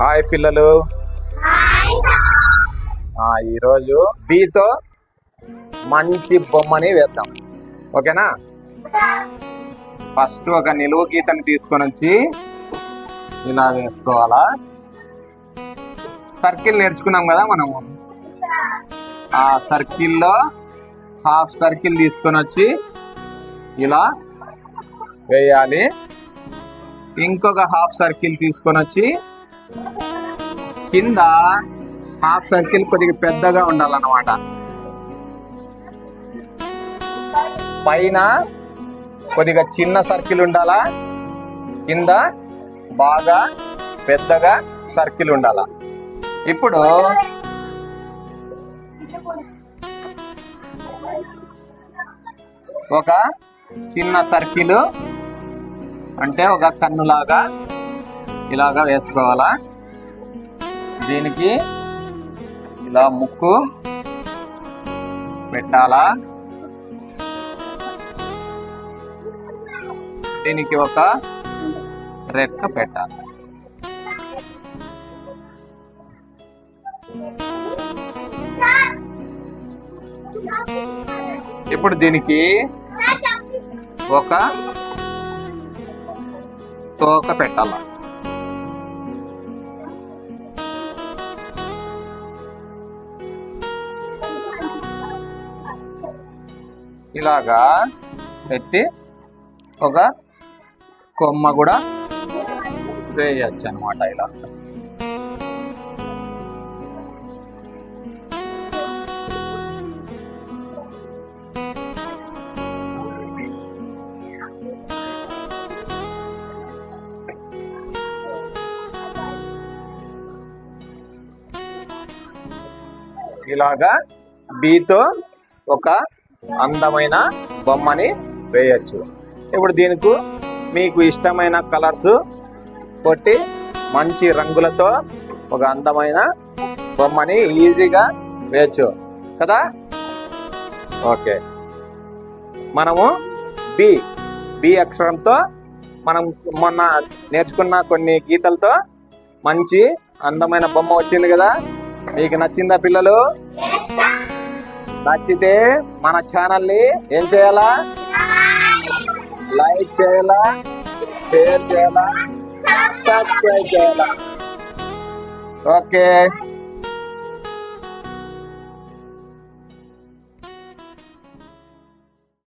Hi పిల్లలు. ఈరోజు బీతో మంచి బొమ్మని వేద్దాం. ఓకేనా? ఫస్ట్ ఒక నిలువు గీతని తీసుకొని వచ్చి ఇలా వేసుకోవాలా? సర్కిల్ నేర్చుకున్నాం కదా మనము. ఆ సర్కిల్లో హాఫ్ సర్కిల్ తీసుకొని వచ్చి ఇలా వేయాలి. ఇంకొక హాఫ్ సర్కిల్ తీసుకొని వచ్చి కింద హాఫ్ సర్కిల్ కొద్దిగా పెద్దగా ఉండాలన్నమాట. పైన కొద్దిగా చిన్న సర్కిల్ ఉండాలా? కింద బాగా పెద్దగా సర్కిల్ ఉండాలా? ఇప్పుడు ఒక చిన్న సర్కిల్ అంటే ఒక కన్నులాగా ఇలాగా వేసుకోవాలా? దీనికి ఇలా ముక్కు పెట్టాలా? దీనికి ఒక రెక్క పెట్టాలి. ఇప్పుడు దీనికి ఒక తోక పెట్టాలా? ఇలాగా పెట్టి ఒక కొమ్మ కూడా వేయచ్చు అనమాట ఇలా. ఇలాగా బీతో ఒక అందమైన బొమ్మని వేయచ్చు. ఇప్పుడు దీనికి మీకు ఇష్టమైన కలర్స్ కొట్టి మంచి రంగులతో ఒక అందమైన బొమ్మని ఈజీగా వేయచ్చు. కదా? ఓకే. మనము బి బి అక్షరంతో మనం మొన్న నేర్చుకున్న కొన్ని గీతలతో మంచి అందమైన బొమ్మ వచ్చింది కదా? మీకు నచ్చిందా పిల్లలు? నచ్చితే మన ఛానల్ని ఏం చేయాలా? లైక్ చేయాలా? షేర్ చేయాలా? సబ్స్క్రైబ్ చేయాలా? ఓకే.